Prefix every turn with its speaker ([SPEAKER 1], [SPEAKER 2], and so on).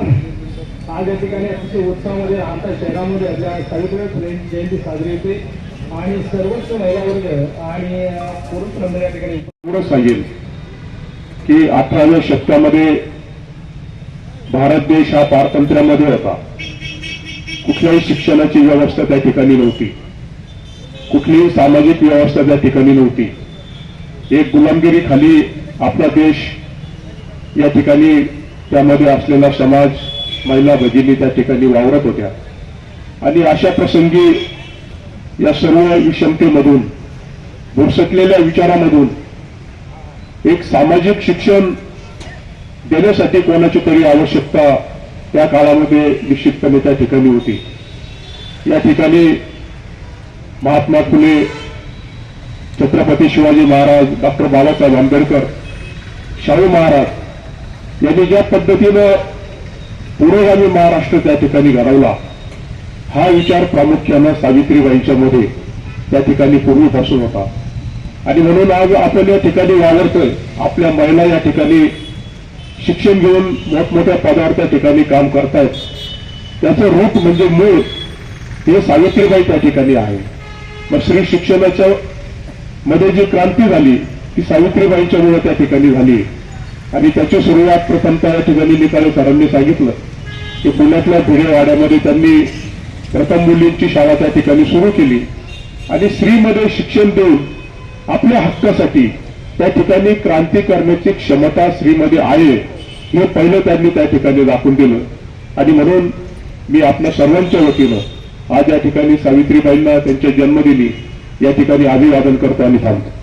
[SPEAKER 1] आज या ठिकाणी अतिशय उत्साहामध्ये आता शहरामध्ये आपल्या सावित्रीबाई फुले जयंती साजरी होते. आणि सर्वच महिला वर्ग आणि पुरुष मंडळ या ठिकाणी
[SPEAKER 2] एवढं सांगेल की अठराव्या शतकामध्ये भारत देश हा पारतंत्र्यामध्ये होता. कुठल्याही शिक्षणाची व्यवस्था त्या ठिकाणी नव्हती. कुठलीही सामाजिक व्यवस्था त्या ठिकाणी नव्हती. एक गुलामगिरी खाली आपला देश या ठिकाणी त्यामध्ये असलेला समाज महिला भगिनी त्या ठिकाणी वावरत होत्या. आणि अशा प्रसंगी या सर्व विषमतेमधून भुरसटलेल्या विचारामधून एक सामाजिक शिक्षण देण्यासाठी कोणाची तरी आवश्यकता त्या काळामध्ये निश्चितपणे त्या ठिकाणी होती. या ठिकाणी महात्मा फुले छत्रपती शिवाजी महाराज डॉक्टर बाबासाहेब आंबेडकर शाहू महाराज यांनी ज्या पद्धतीनं पुरोगामी महाराष्ट्र त्या ठिकाणी घडवला हा विचार प्रामुख्यानं सावित्रीबाईंच्या मध्ये त्या ठिकाणी पूर्वीपासून होता. आणि म्हणून आज आपण या ठिकाणी वावरतोय. आपल्या महिला या ठिकाणी शिक्षण घेऊन मोठमोठ्या पदावर त्या ठिकाणी काम करतायत. त्याचं रूप म्हणजे मूळ हे सावित्रीबाई त्या ठिकाणी आहे. मग स्त्री शिक्षणाच्या मध्ये जी क्रांती झाली ती सावित्रीबाईंच्या मुळे त्या ठिकाणी झाली. आणि त्याची सुरुवात प्रथमतः या ठिकाणी निकाले सरांनी सांगितलं की पुण्यातल्या भिडेवाड्यामध्ये त्यांनी प्रथम मुलींची शाळा त्या ठिकाणी सुरू केली आणि स्त्रीमध्ये शिक्षण देऊन आपल्या हक्कासाठी त्या ठिकाणी क्रांती करण्याची क्षमता स्त्रीमध्ये आहे हे पहिलं त्यांनी त्या ठिकाणी दाखवून दिलं. आणि म्हणून मी आपल्या सर्वांच्या वतीनं आज या ठिकाणी सावित्रीबाईंना त्यांच्या जन्मदिनी या ठिकाणी अभिवादन करतो आणि थांबतो.